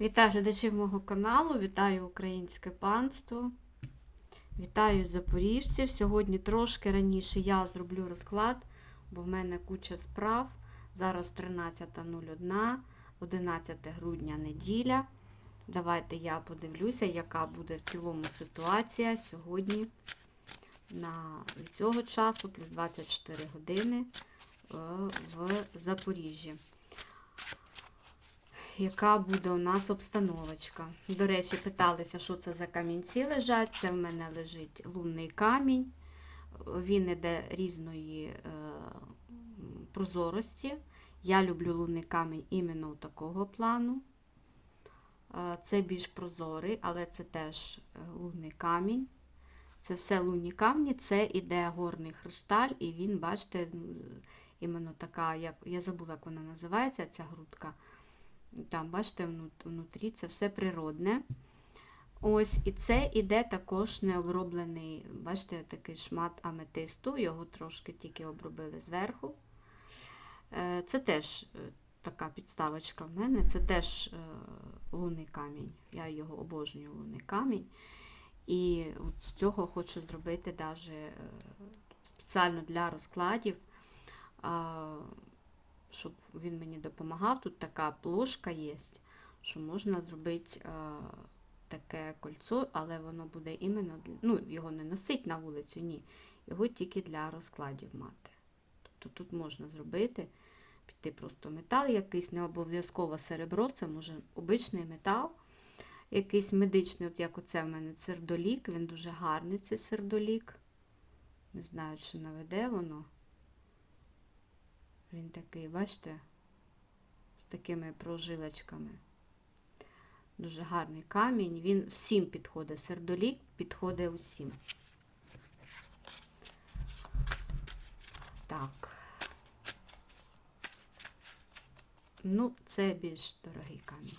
Вітаю глядачів мого каналу, вітаю українське панство, вітаю запоріжців. Сьогодні трошки раніше я зроблю розклад, бо в мене куча справ. Зараз 13.01, 11 грудня неділя. Давайте я подивлюся, яка буде в цілому ситуація сьогодні на цього часу, плюс 24 години е, в Запоріжжі яка буде у нас обстановочка. До речі, питалися, що це за камінці лежать. Це в мене лежить лунний камінь. Він іде різної е, прозорості. Я люблю лунний камінь іменно такого плану. Е, це більш прозорий, але це теж лунний камінь. Це все лунні камні, це іде горний хрусталь, і він, бачите, іменно така, як я забула, як вона називається, ця грудка. Там, бачите, внутрі це все природне. Ось, і це іде також необроблений, бачите, такий шмат аметисту, його трошки тільки обробили зверху. Е, це теж е, така підставочка в мене, це теж е, лунний камінь. Я його обожнюю лунний камінь. І от з цього хочу зробити навіть спеціально для розкладів щоб він мені допомагав. Тут така плошка є, що можна зробити а, таке кольцо, але воно буде іменно, ну, його не носить на вулицю, ні. Його тільки для розкладів мати. Тобто тут можна зробити, піти просто метал якийсь, не обов'язково серебро, це може обичний метал. Якийсь медичний, от як оце в мене сердолік, він дуже гарний, цей сердолік. Не знаю, чи наведе воно. Він такий, бачите, з такими прожилочками. Дуже гарний камінь. Він всім підходить. Сердолік підходить усім. Так. Ну, це більш дорогий камінь.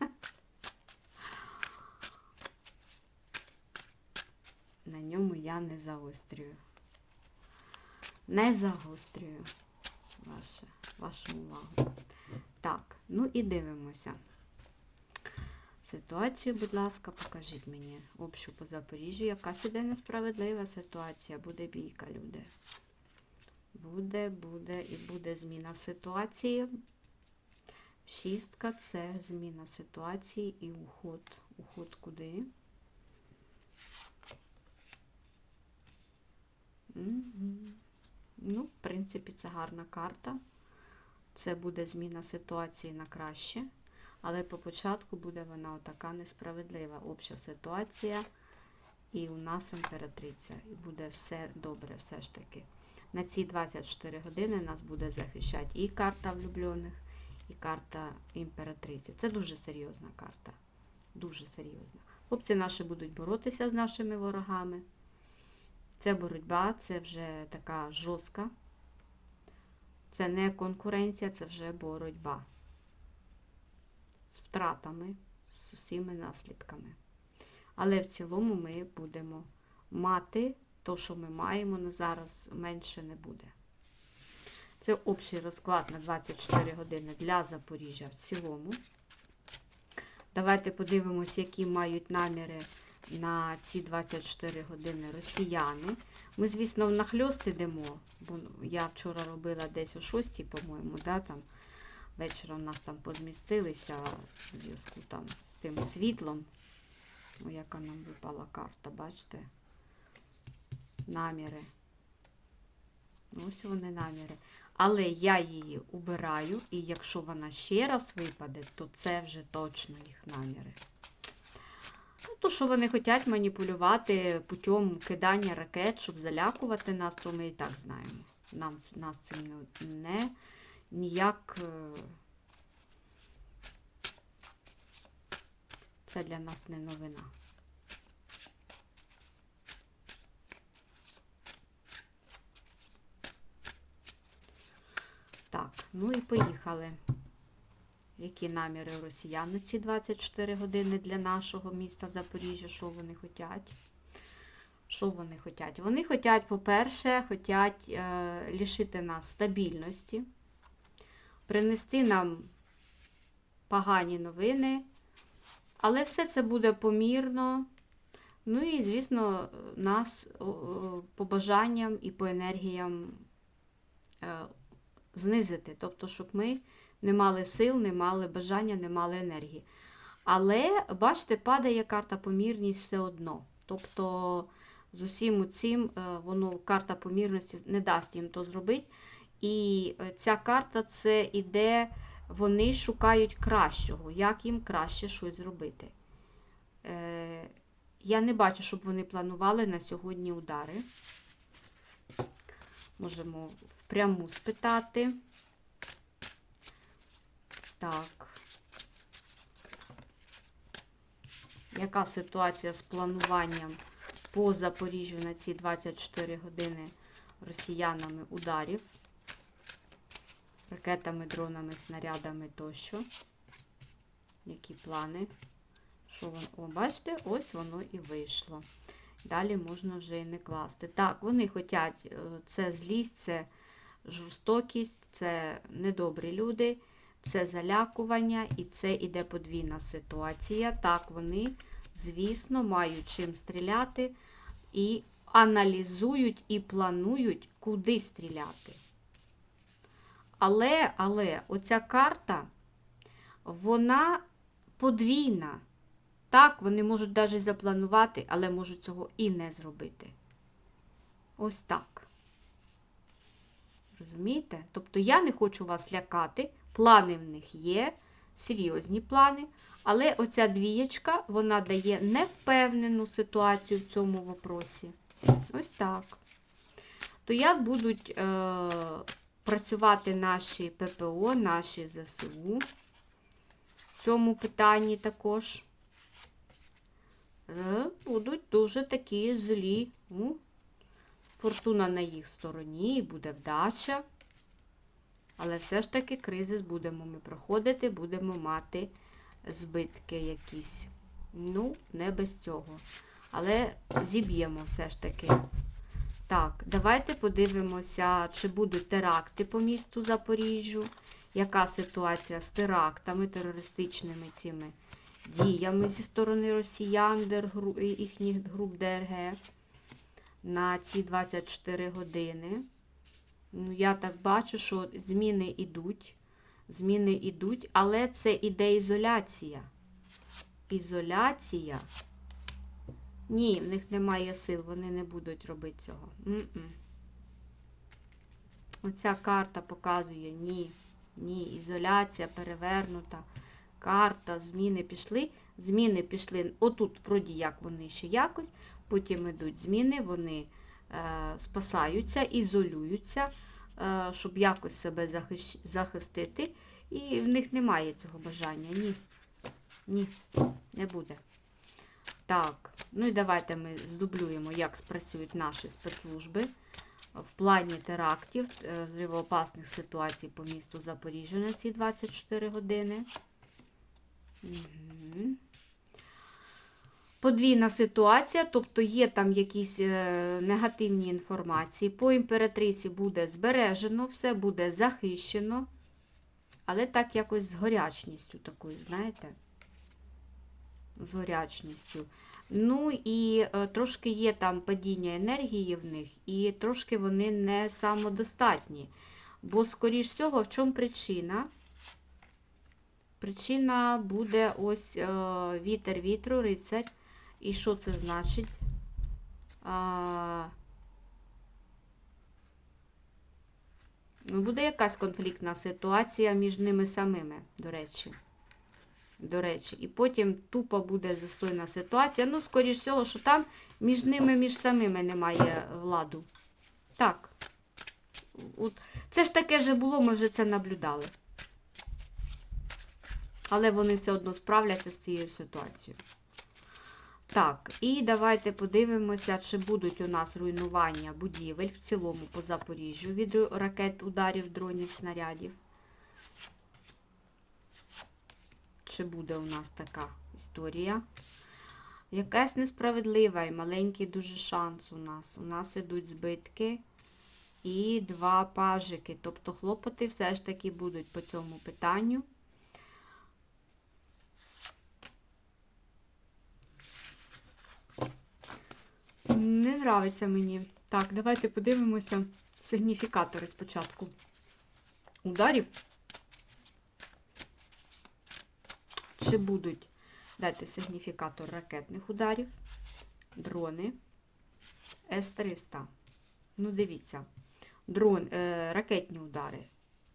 На ньому я не загострюю. Не загострюю ваше, вашу увагу. Так, ну і дивимося. Ситуацію, будь ласка, покажіть мені общу по Запоріжжю. Яка сюди несправедлива ситуація? Буде бійка, люди. Буде, буде і буде зміна ситуації. Шістка це зміна ситуації і уход. Уход куди? Угу. Ну, в принципі, це гарна карта. Це буде зміна ситуації на краще. Але по початку буде вона отака несправедлива. Обща ситуація. І у нас імператриця. І буде все добре, все ж таки. На ці 24 години нас буде захищати і карта влюблених, і карта імператриці. Це дуже серйозна карта. Дуже серйозна. Хлопці наші будуть боротися з нашими ворогами. Це боротьба, це вже така жорстка. Це не конкуренція, це вже боротьба. З втратами, з усіма наслідками. Але в цілому ми будемо мати то, що ми маємо на зараз, менше не буде. Це общий розклад на 24 години для Запоріжжя в цілому. Давайте подивимося, які мають наміри на ці 24 години росіяни. Ми, звісно, нахльост йдемо, бо я вчора робила десь о 6, по-моєму, да, там вечором нас там позмістилися в зв'язку там з тим світлом. О, яка нам випала карта, бачите? Наміри. Ось вони наміри. Але я її убираю, і якщо вона ще раз випаде, то це вже точно їх наміри. Ну, то, що вони хочуть маніпулювати путем кидання ракет, щоб залякувати нас, то ми і так знаємо. Нам, Нас цим не, ніяк. Е, це для нас не новина. Так, ну і поїхали які наміри росіян на ці 24 години для нашого міста Запоріжжя, що вони хочуть. Що вони хочуть? Вони хочуть, по-перше, хочуть е, лишити нас стабільності, принести нам погані новини, Але все це буде помірно. Ну і, звісно, нас по бажанням і по енергіям е, знизити. Тобто, щоб ми не мали сил, не мали бажання, не мали енергії. Але, бачите, падає карта помірність все одно. Тобто, з усім цим воно карта помірності не дасть їм то зробити. І е, ця карта це іде, вони шукають кращого, як їм краще щось зробити. Е, я не бачу, щоб вони планували на сьогодні удари. Можемо впряму спитати. Так. Яка ситуація з плануванням по Запоріжжю на ці 24 години росіянами ударів? Ракетами, дронами, снарядами тощо. Які плани? Що воно? О, бачите, ось воно і вийшло. Далі можна вже і не класти. Так, вони хочуть, це злість, це жорстокість, це недобрі люди, це залякування і це іде подвійна ситуація. Так, вони, звісно, мають чим стріляти і аналізують і планують, куди стріляти. Але, але, оця карта, вона подвійна. Так, вони можуть навіть запланувати, але можуть цього і не зробити. Ось так. Розумієте? Тобто я не хочу вас лякати, плани в них є, серйозні плани, але оця двієчка, вона дає невпевнену ситуацію в цьому вопросі. Ось так. То як будуть е, працювати наші ППО, наші ЗСУ в цьому питанні також? Е, будуть дуже такі злі. Фортуна на їх стороні, буде вдача. Але все ж таки кризис будемо ми проходити, будемо мати збитки якісь. Ну, не без цього. Але зіб'ємо все ж таки. Так, давайте подивимося, чи будуть теракти по місту Запоріжжю. Яка ситуація з терактами, терористичними цими діями зі сторони росіян, їхніх груп ДРГ на ці 24 години. Ну, Я так бачу, що зміни йдуть. Зміни йдуть, але це іде ізоляція. Ізоляція. Ні, в них немає сил, вони не будуть робити цього. М -м. Оця карта показує ні. Ні, ізоляція перевернута. Карта, зміни пішли. Зміни пішли. Отут, вроді як, вони ще якось. Потім йдуть зміни, вони спасаються, ізолюються, е, щоб якось себе захистити. І в них немає цього бажання. Ні. Ні, не буде. Так, ну і давайте ми здублюємо, як спрацюють наші спецслужби в плані терактів, е, зривоопасних ситуацій по місту Запоріжжя на ці 24 години. Угу. Подвійна ситуація, тобто є там якісь е, негативні інформації. По імператриці буде збережено, все буде захищено, але так якось з горячністю такою, знаєте? З горячністю. Ну і е, трошки є там падіння енергії в них, і трошки вони не самодостатні. Бо, скоріш всього, в чому причина? Причина буде ось е, вітер вітру, рицарь. І що це значить? А, ну, Буде якась конфліктна ситуація між ними самими, до речі. До речі, і потім тупо буде застойна ситуація. Ну, скоріш всього, що там між ними, між самими немає владу. Так. От. Це ж таке вже було, ми вже це наблюдали. Але вони все одно справляться з цією ситуацією. Так, і давайте подивимося, чи будуть у нас руйнування будівель в цілому по Запоріжжю від ракет, ударів, дронів, снарядів. Чи буде у нас така історія? Якась несправедлива і маленький дуже шанс у нас. У нас ідуть збитки і два пажики. Тобто хлопоти все ж таки будуть по цьому питанню. Не нравиться мені. Так, давайте подивимося сигніфікатори спочатку. Ударів. Чи будуть дайте сигніфікатор ракетних ударів, дрони, С-300. Ну, дивіться, дрон, е, ракетні удари.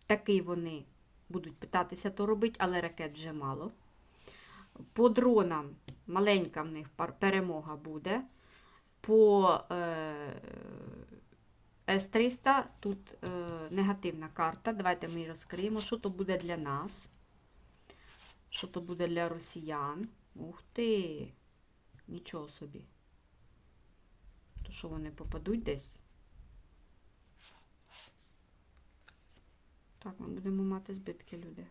Такий вони будуть питатися то робити, але ракет вже мало. По дронам маленька в них перемога буде. По е, С-300 тут е, негативна карта. Давайте ми розкриємо. Що то буде для нас? Що то буде для росіян? Ух ти! Нічого собі. То що вони попадуть десь? Так, ми будемо мати збитки, люди.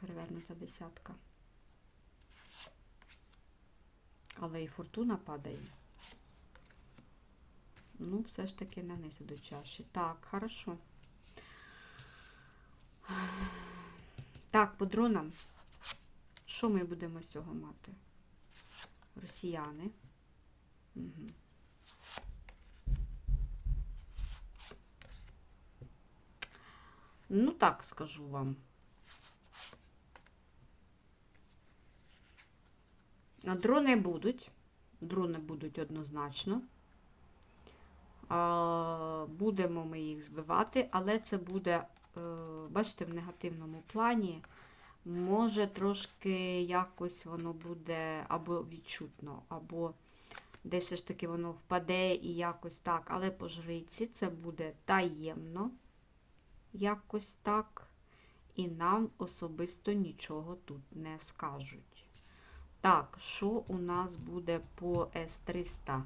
Перевернута десятка. Але і фортуна падає. Ну, все ж таки на низ до чаші. Так, хорошо. Так, по дронам. Що ми будемо з цього мати? Росіяни. Угу. Ну, так скажу вам. Дрони будуть. Дрони будуть однозначно. Будемо ми їх збивати, але це буде, е, бачите, в негативному плані. Може трошки якось воно буде або відчутно, або десь ж таки воно впаде і якось так. Але по жриці це буде таємно, якось так. І нам особисто нічого тут не скажуть. Так, що у нас буде по С-300?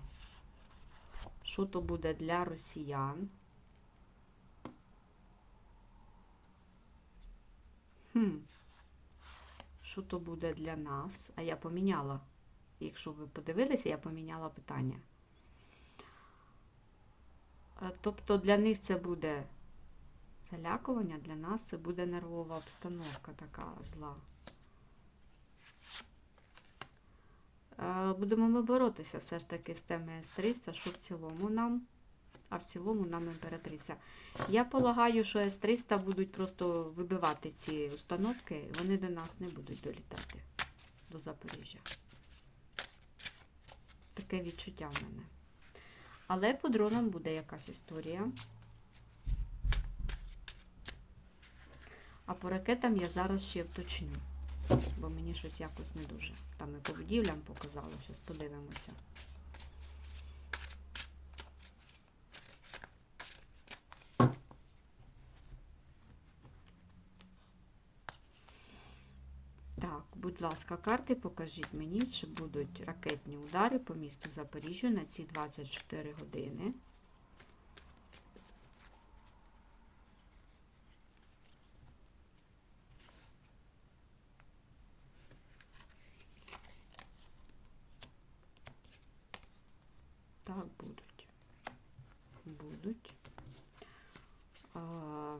Що то буде для росіян? Хм. Що то буде для нас? А я поміняла. Якщо ви подивилися, я поміняла питання. Е, Тобто для них це буде залякування, для нас це буде нервова обстановка така зла. Будемо ми боротися все ж таки з теми С-300, що в цілому нам, а в цілому нам імператриця. Я полагаю, що С-300 будуть просто вибивати ці установки, вони до нас не будуть долітати до Запоріжжя. Таке відчуття в мене. Але по дронам буде якась історія. А по ракетам я зараз ще вточню бо мені щось якось не дуже. Там і по будівлям показало, зараз подивимося. Так, будь ласка, карти покажіть мені, чи будуть ракетні удари по місту Запоріжжя на ці 24 години. Так, будуть. Будуть. А,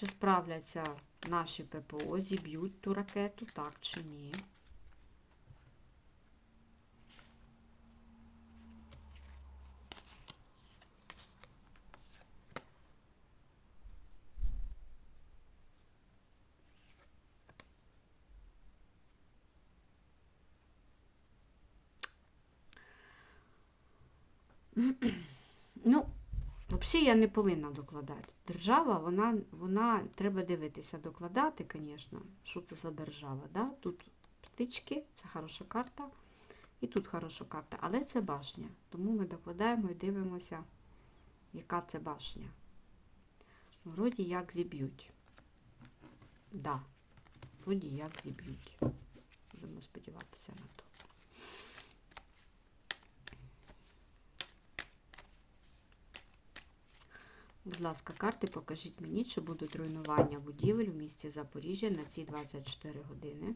чи справляться наші ППО, зіб'ють ту ракету, так чи ні? Ну, взагалі я не повинна докладати. Держава, вона, вона треба дивитися, докладати, звісно, що це за держава. Да? Тут птички, це хороша карта. І тут хороша карта, але це башня. Тому ми докладаємо і дивимося, яка це башня. Вроді як зіб'ють. Да, вроді як зіб'ють. Будемо сподіватися на то. Будь ласка, карти покажіть мені, чи будуть руйнування будівель в місті Запоріжжя на ці 24 години.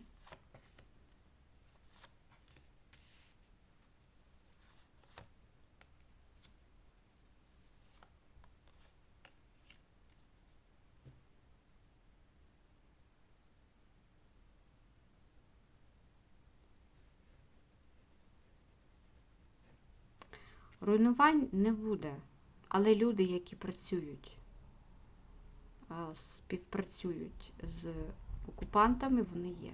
Руйнувань не буде але люди, які працюють, співпрацюють з окупантами, вони є.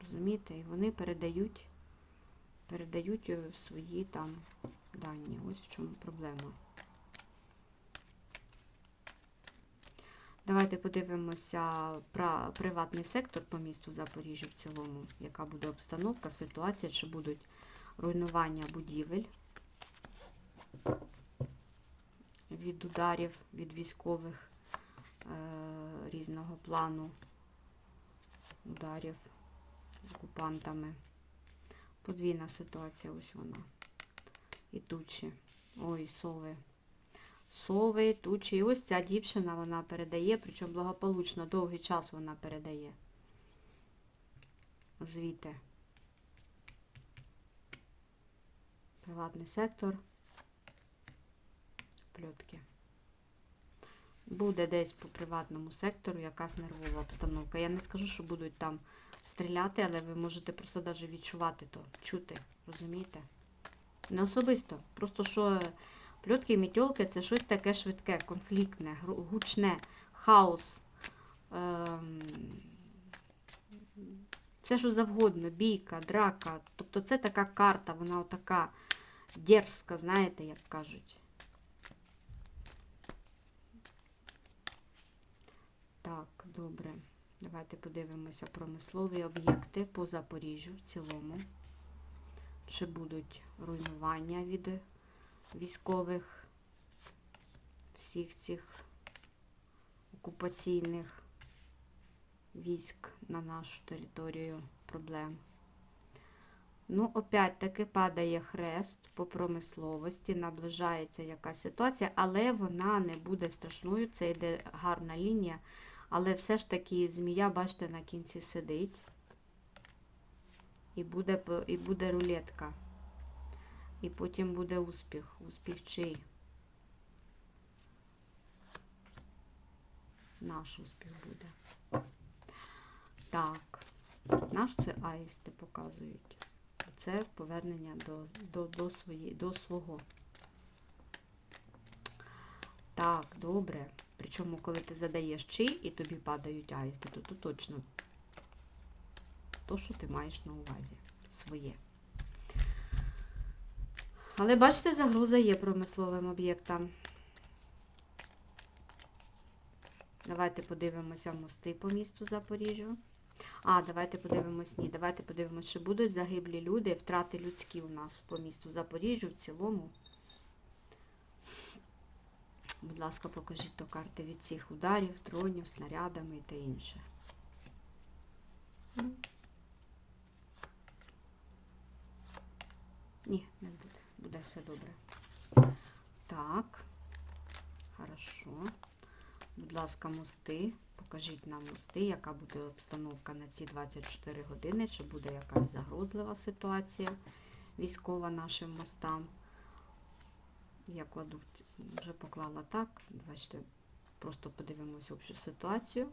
Розумієте? І вони передають, передають е, свої там дані. Ось в чому проблема. Давайте подивимося про приватний сектор по місту Запоріжжя в цілому, яка буде обстановка, ситуація, чи будуть руйнування будівель від ударів, від військових е, різного плану ударів окупантами. Подвійна ситуація, ось вона. І тучі. Ой, сови. Сови, тучі. І ось ця дівчина вона передає, причому благополучно довгий час вона передає. Звідти. Приватний сектор. Пльотки. Буде десь по приватному сектору якась нервова обстановка. Я не скажу, що будуть там стріляти, але ви можете просто навіть відчувати то, чути, розумієте? Не особисто. Просто що пльотки і мітьолки це щось таке швидке, конфліктне, гучне, хаос. Ем... Все, що завгодно, бійка, драка. Тобто це така карта, вона така дерзка, знаєте, як кажуть. Так, добре. Давайте подивимося промислові об'єкти по Запоріжжю в цілому. Чи будуть руйнування від військових всіх цих окупаційних військ на нашу територію проблем. Ну, опять-таки падає хрест по промисловості, наближається якась ситуація, але вона не буде страшною. Це йде гарна лінія. Але все ж таки змія, бачите, на кінці сидить. І буде, і буде рулетка. І потім буде успіх. Успіх чий? Наш успіх буде. Так. Наш це аїсти показують. Це повернення до, до, до, свої, до свого. Так, добре. Причому, коли ти задаєш чий і тобі падають аїсти, то тут точно то, що ти маєш на увазі. Своє. Але бачите, загроза є промисловим об'єктам. Давайте подивимося мости по місту Запоріжжю. А, давайте подивимось, ні, давайте подивимось, чи будуть загиблі люди, втрати людські у нас по місту Запоріжжю в цілому. Будь ласка, покажіть то карти від цих ударів, дронів, снарядами та інше. Ні, не буде. Буде все добре. Так. Хорошо. Будь ласка, мости. Покажіть нам мости, яка буде обстановка на ці 24 години, чи буде якась загрозлива ситуація військова нашим мостам. Я кладу, вже поклала так. Бачите, просто подивимося общу ситуацію.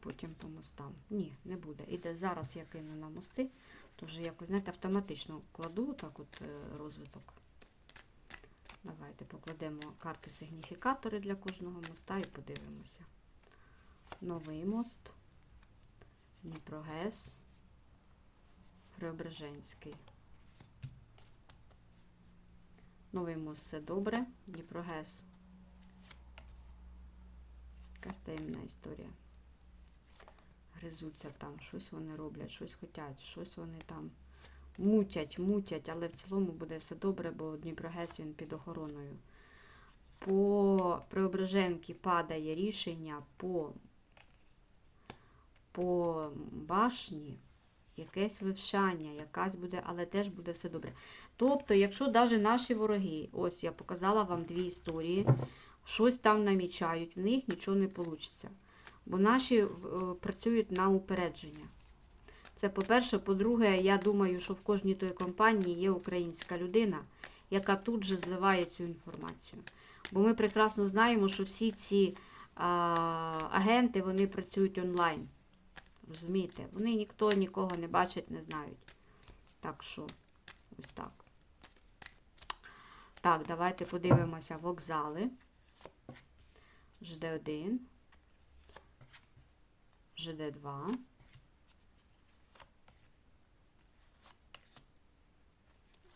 Потім по мостам. Ні, не буде. Іде зараз я кину на мости, то вже якось, знаєте, автоматично кладу так от е, розвиток. Давайте покладемо карти сигніфікатори для кожного моста і подивимося. Новий мост, Дніпрогес, Преображенський. Новий мост все добре, Дніпрогес. Якась таємна історія. Гризуться там, щось вони роблять, щось хотять, щось вони там мутять, мутять, але в цілому буде все добре, бо Дніпрогес він під охороною. По Преображенки падає рішення по, по башні, якесь вивчання, якась буде, але теж буде все добре. Тобто, якщо навіть наші вороги, ось я показала вам дві історії, щось там намічають, в них нічого не вийде. Бо наші е, працюють на упередження. Це по-перше. По-друге, я думаю, що в кожній той компанії є українська людина, яка тут же зливає цю інформацію. Бо ми прекрасно знаємо, що всі ці а, агенти вони працюють онлайн. Розумієте? Вони ніхто нікого не бачить, не знають. Так що, ось так. Так, давайте подивимося вокзали. ЖД1, ЖД2.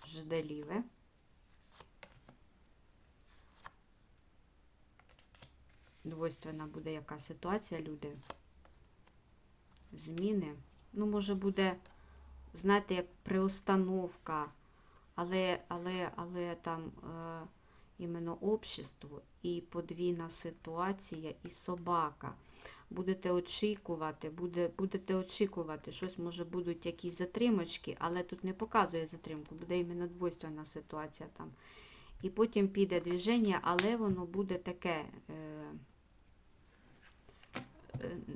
ЖД ліве. Двойственна буде яка ситуація, люди. Зміни. Ну, може буде, знаєте, як приустановка, але, але, але там е, іменно общество і подвійна ситуація, і собака. Будете очікувати, буде, будете очікувати, щось може будуть якісь затримочки, але тут не показує затримку, буде іменно двойственна ситуація там. І потім піде движення, але воно буде таке. Е,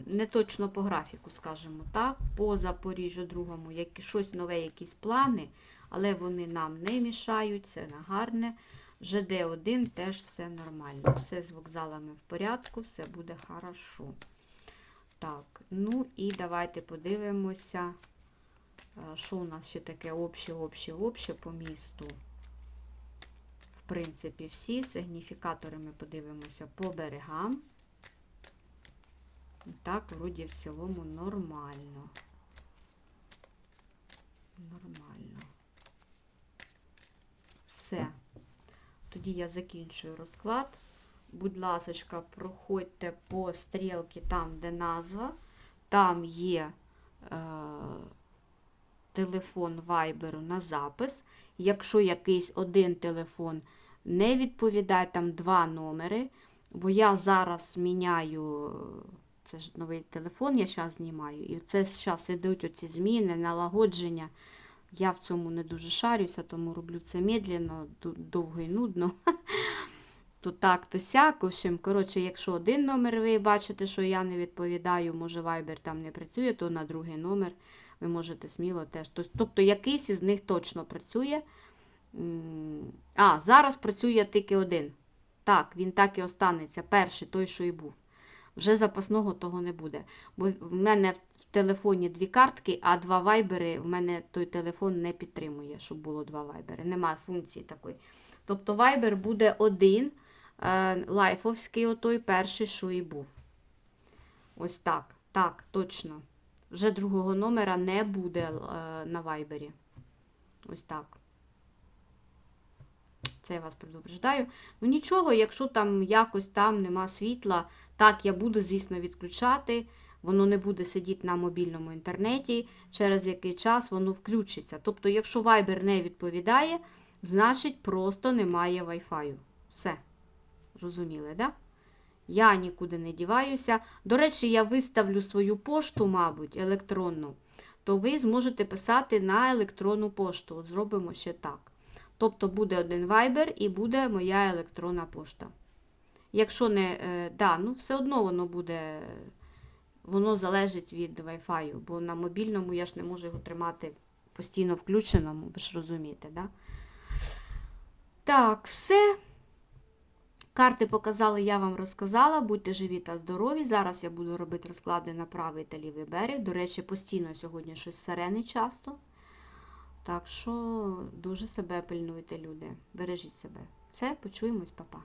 не точно по графіку, скажімо так, по Запоріжжю другому, як, щось нове, якісь плани, але вони нам не мішають, це на гарне. ЖД1 теж все нормально. Все з вокзалами в порядку, все буде хорошо. Так, ну і давайте подивимося, е, що у нас ще таке обще, обще, обще по місту. В принципі, всі сигніфікатори ми подивимося по берегам. Так, вроді в цілому нормально. Нормально. Все. Тоді я закінчую розклад. Будь ласочка, проходьте по стрілці там, де назва. Там є е, телефон вайберу на запис. Якщо якийсь один телефон не відповідає, там два номери. Бо я зараз міняю, це ж новий телефон, я зараз знімаю. І це зараз йдуть оці зміни, налагодження. Я в цьому не дуже шарюся, тому роблю це медленно, довго і нудно. То так, то сяк. Общем, коротше, якщо один номер ви бачите, що я не відповідаю, може Viber там не працює, то на другий номер ви можете сміло теж. Тобто якийсь із них точно працює. А, зараз працює тільки один. Так, він так і останеться. Перший, той, що і був. Вже запасного того не буде. Бо в мене в телефоні дві картки, а два вайбери в мене той телефон не підтримує, щоб було два вайбери. Немає функції такої. Тобто вайбер буде один, е, лайфовський, отой перший, що і був. Ось так. Так, точно. Вже другого номера не буде е, на вайбері. Ось так. Це я вас предупреждаю. Ну нічого, якщо там якось там нема світла, так я буду, звісно, відключати. Воно не буде сидіти на мобільному інтернеті, через який час воно включиться. Тобто, якщо Viber не відповідає, значить просто немає Wi-Fi. Все. Розуміли, да? Я нікуди не діваюся. До речі, я виставлю свою пошту, мабуть, електронну, то ви зможете писати на електронну пошту. От зробимо ще так. Тобто буде один Viber і буде моя електронна пошта. Якщо не, е, да, ну все одно воно буде, воно залежить від Wi-Fi, бо на мобільному я ж не можу його тримати постійно включеному, ви ж розумієте, да? Так, все. Карти показали, я вам розказала. Будьте живі та здорові. Зараз я буду робити розклади на правий та лівий берег. До речі, постійно сьогодні щось сирени часто. Так що дуже себе пильнуйте, люди. Бережіть себе. Все, почуємось, папа.